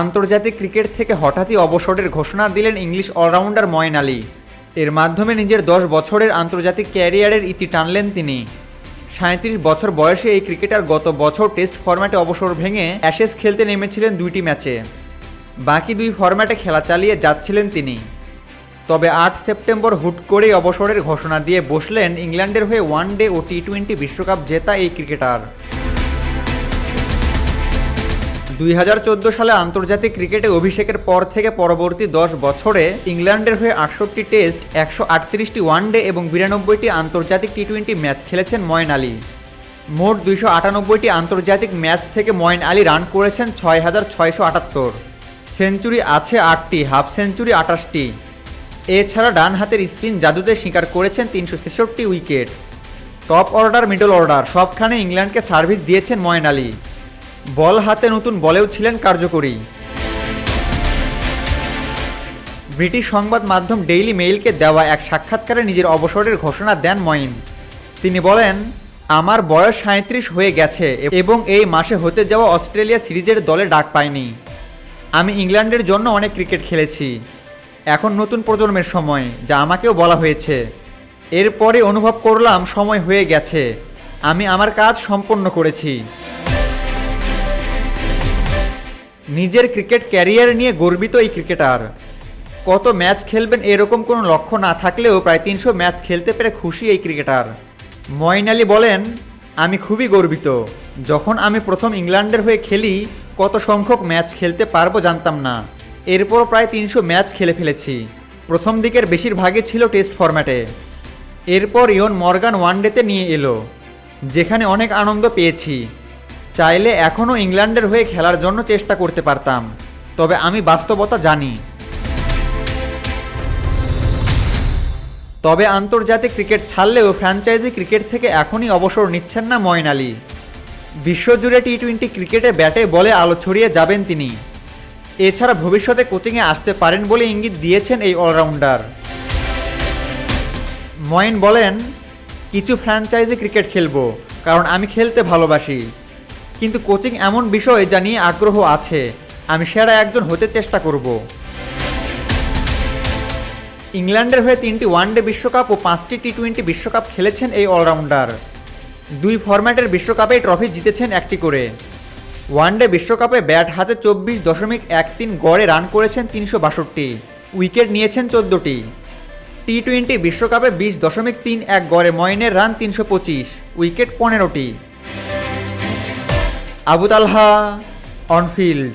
আন্তর্জাতিক ক্রিকেট থেকে হঠাৎই অবসরের ঘোষণা দিলেন ইংলিশ অলরাউন্ডার ময়ন আলী। এর মাধ্যমে নিজের দশ বছরের আন্তর্জাতিক ক্যারিয়ারের ইতি টানলেন তিনি। সাঁত্রিশ বছর বয়সে এই ক্রিকেটার গত বছর টেস্ট ফরম্যাটে অবসর ভেঙে অ্যাশেজ খেলতে নেমেছিলেন দুইটি ম্যাচে। বাকি দুই ফরম্যাটে খেলা চালিয়ে যাচ্ছিলেন তিনি। তবে আট সেপ্টেম্বর হুট করেই অবসরের ঘোষণা দিয়ে বসলেন ইংল্যান্ডের হয়ে ওয়ান ডে ও টি টোয়েন্টি বিশ্বকাপ জেতা এই ক্রিকেটার। দুই হাজার চোদ্দ সালে আন্তর্জাতিক ক্রিকেটে অভিষেকের পর থেকে পরবর্তী দশ বছরে ইংল্যান্ডের হয়ে আটষট্টি টেস্ট, একশো আটত্রিশটি ওয়ানডে এবং বিরানব্বইটি আন্তর্জাতিক টি টোয়েন্টি ম্যাচ খেলেছেন ময়ন আলী। মোট দুইশো আটানব্বইটি আন্তর্জাতিক ম্যাচ থেকে ময়ন আলী রান করেছেন ছয় হাজার ছয়শো আটাত্তর। সেঞ্চুরি আছে আটটি, হাফ সেঞ্চুরি আটাশটি। এছাড়া ডান হাতের স্পিন জাদুতে স্বীকার করেছেন তিনশো ছেষট্টি wicket. Top order, middle order, সবখানে ইংল্যান্ডকে সার্ভিস দিয়েছেন ময়ন আলী। বল হাতে নতুন বলেও ছিলেন কার্যকরী। ব্রিটিশ সংবাদ মাধ্যম ডেইলি মেইলকে দেওয়া এক সাক্ষাৎকারে নিজের অবসরের ঘোষণা দেন মঈন। তিনি বলেন, আমার বয়স সাঁত্রিশ হয়ে গেছে এবং এই মাসে হতে যাওয়া অস্ট্রেলিয়া সিরিজের দলে ডাক পাইনি। আমি ইংল্যান্ডের জন্য অনেক ক্রিকেট খেলেছি। এখন নতুন প্রজন্মের সময়, যা আমাকেও বলা হয়েছে। এরপরে অনুভব করলাম সময় হয়ে গেছে। আমি আমার কাজ সম্পন্ন করেছি। নিজের ক্রিকেট ক্যারিয়ার নিয়ে গর্বিত এই ক্রিকেটার কত ম্যাচ খেলবেন এরকম কোনো লক্ষ্য না থাকলেও প্রায় তিনশো ম্যাচ খেলতে পেরে খুশি এই ক্রিকেটার ময়ন আলী বলেন, আমি খুবই গর্বিত। যখন আমি প্রথম ইংল্যান্ডের হয়ে খেলি, কত সংখ্যক ম্যাচ খেলতে পারব জানতাম না। এরপর প্রায় তিনশো ম্যাচ খেলে ফেলেছি। প্রথম দিকের বেশিরভাগই ছিল টেস্ট ফরম্যাটে এরপর ইয়ন মর্গান ওয়ানডেতে নিয়ে এলো, যেখানে অনেক আনন্দ পেয়েছি। চাইলে এখনও ইংল্যান্ডের হয়ে খেলার জন্য চেষ্টা করতে পারতাম। তবে আমি বাস্তবতা জানি। তবে আন্তর্জাতিক ক্রিকেট ছাড়লেও ফ্র্যাঞ্চাইজি ক্রিকেট থেকে এখনই অবসর নিচ্ছেন না ময়ন আলী। বিশ্বজুড়ে টি টোয়েন্টি ক্রিকেটে ব্যাটে বলে আলো ছড়িয়ে যাবেন তিনি। এছাড়া ভবিষ্যতে কোচিংয়ে আসতে পারেন বলে ইঙ্গিত দিয়েছেন এই অলরাউন্ডার। ময়েন বলেন, কিছু ফ্র্যাঞ্চাইজি ক্রিকেট খেলব, কারণ আমি খেলতে ভালোবাসি। কিন্তু কোচিং এমন বিষয় যা নিয়ে আগ্রহ আছে। আমি সেরা একজন হতে চেষ্টা করব। ইংল্যান্ডের হয়ে তিনটি ওয়ানডে বিশ্বকাপ ও পাঁচটি টি টোয়েন্টি বিশ্বকাপ খেলেছেন এই অলরাউন্ডার। দুই ফরম্যাটের বিশ্বকাপে ট্রফি জিতেছেন একটি করে। ওয়ানডে বিশ্বকাপে ব্যাট হাতে চব্বিশ দশমিক এক তিন গড়ে রান করেছেন তিনশো বাষট্টি। উইকেট নিয়েছেন চোদ্দোটি। টি টোয়েন্টি বিশ্বকাপে বিশ দশমিক তিন এক গড়ে ময়নের রান তিনশো পঁচিশ। উইকেট পনেরোটি। আবু তালহা অনফিল্ড